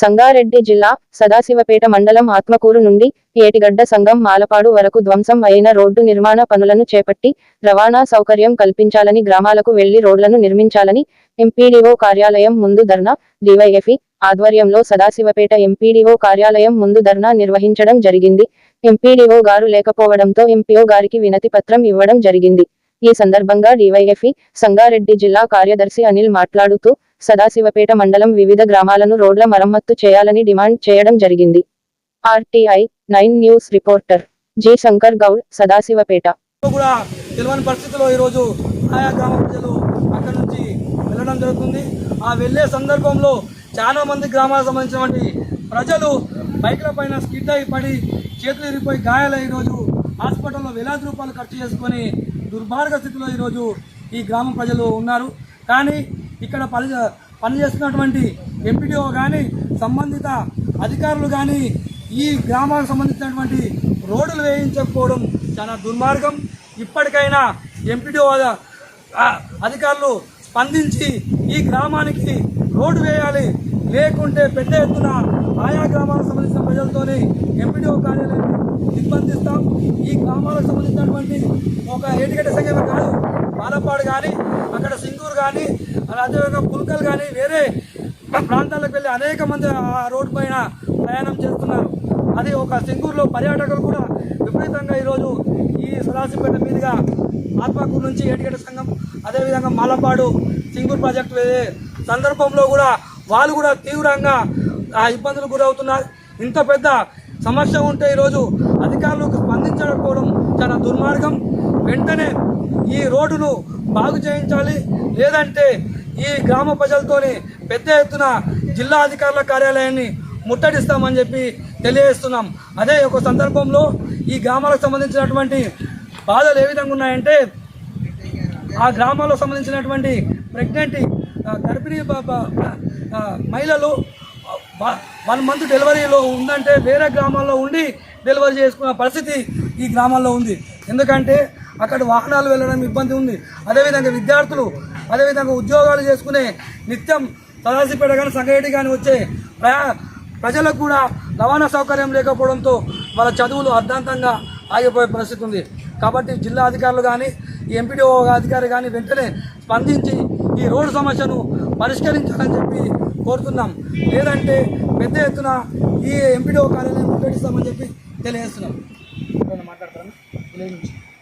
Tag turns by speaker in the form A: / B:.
A: సంగారెడ్డి జిల్లా సదాశివపేట మండలం ఆత్మకూరు నుండి ఏటిగడ్డ సంఘం మాలపాడు వరకు ధ్వంసం అయిన రోడ్డు నిర్మాణ పనులను చేపట్టి రవాణా సౌకర్యం కల్పించాలని గ్రామాలకు వెళ్ళి రోడ్లను నిర్మించాలని ఎంపీడీఓ కార్యాలయం ముందు ధర్నా డివైఎఫ్ఈ ఆధ్వర్యంలో సదాశివపేట ఎంపీడీఓ కార్యాలయం ముందు ధర్నా నిర్వహించడం జరిగింది. ఎంపీడీఓ గారు లేకపోవడంతో ఎంపీఓ గారికి వినతి పత్రం ఇవ్వడం జరిగింది. ఈ సందర్భంగా డివైఎఫ్ఈ సంగారెడ్డి జిల్లా కార్యదర్శి అనిల్ మాట్లాడుతూ సదాశివపేట మండలం వివిధ గ్రామాలను రోడ్ల మరమ్మత్తు చేయాలని డిమాండ్ చేయడం జరిగింది. RTI nine news reporter G Shankar Goud Sadashivpet.
B: కూడా తెలియని పరిస్థితిలో ఈరోజు ఆయా గ్రామ ప్రజలు నుంచి వెళ్ళడం జరుగుతుంది. ఆ వెళ్ళే సందర్భంలో చాలా మంది గ్రామాలకు సంబంధించినటువంటి ప్రజలు బైక్ల పైన స్కిడ్ అయి పడి చేతులు ఇరిగిపోయి గాయాలై ఈరోజు హాస్పిటల్లో వేలాది రూపాయలు ఖర్చు చేసుకొని దుర్మార్గ స్థితిలో ఈరోజు ఈ గ్రామ ప్రజలు ఉన్నారు. కానీ ఇక్కడ పని పనిచేస్తున్నటువంటి ఎంపీడీఓ కానీ సంబంధిత అధికారులు కానీ ఈ గ్రామాలకు సంబంధించినటువంటి రోడ్లు వేయించకపోవడం చాలా దుర్మార్గం. ఇప్పటికైనా ఎంపీడీఓ అధికారులు స్పందించి ఈ గ్రామానికి రోడ్డు వేయాలి లేకుంటే పెద్ద ఎత్తున ఆయా గ్రామాలకు సంబంధించిన ప్రజలతోని ఎంపీడీఓ కార్యాలయాన్ని నిర్బంధిస్తాం. ఈ గ్రామాలకు సంబంధించినటువంటి ఒక ఏటిగడ్డ సంఘం కాదు బాలపాడు కానీ అక్కడ సింగూరు కానీ అదేవిధంగా పుల్కల్ కానీ వేరే ప్రాంతాలకు వెళ్ళి అనేక మంది ఆ రోడ్డు పైన ప్రయాణం చేస్తున్నారు. అది ఒక సింగూరులో పర్యాటకులు కూడా విపరీతంగా ఈరోజు ఈ సదాశివపేట మీదుగా ఆత్మకూరు నుంచి ఏటిగడ్డ సంఘం అదేవిధంగా మాలపాడు సింగూరు ప్రాజెక్టు సందర్భంలో కూడా వాళ్ళు కూడా తీవ్రంగా ఆ ఇబ్బందులు గురవుతున్నారు. ఇంత పెద్ద సమస్య ఉంటే ఈరోజు అధికారులు స్పందించకపోవడం చాలా దుర్మార్గం. వెంటనే ఈ రోడ్డును బాగు చేయించాలి. లేదంటే ఈ గ్రామ ప్రజలతోని పెద్ద ఎత్తున జిల్లా అధికారుల కార్యాలయాన్ని ముట్టడిస్తామని చెప్పి తెలియజేస్తున్నాం. అదే ఒక సందర్భంలో ఈ గ్రామాలకు సంబంధించినటువంటి బాధలు ఏ విధంగా ఉన్నాయంటే ఆ గ్రామాలకు సంబంధించినటువంటి ప్రెగ్నెంట్ గర్భిణీ మహిళలు వన్ మంత్ డెలివరీలో ఉందంటే వేరే గ్రామాల్లో ఉండి డెలివరీ చేసుకున్న పరిస్థితి ఈ గ్రామాల్లో ఉంది. ఎందుకంటే అక్కడ వాహనాలు వెళ్ళడం ఇబ్బంది ఉంది. అదేవిధంగా విద్యార్థులు అదేవిధంగా ఉద్యోగాలు చేసుకునే నిత్యం తలాసిపేట కానీ సంగారెడ్డి కానీ వచ్చే ప్రయా ప్రజలకు కూడా రవాణా సౌకర్యం లేకపోవడంతో వాళ్ళ చదువులు అర్ధాంతంగా ఆగిపోయే పరిస్థితి ఉంది. కాబట్టి జిల్లా అధికారులు కానీ ఎంపీడీఓ అధికారి కానీ వెంటనే స్పందించి ఈ రోడ్డు సమస్యను పరిష్కరించాలని చెప్పి కోరుతున్నాం. లేదంటే పెద్ద ఎత్తున ఈ ఎంపీడీఓ కార్యాలయం ముట్టడిస్తామని చెప్పి తెలియజేస్తున్నాం. మాట్లాడతాను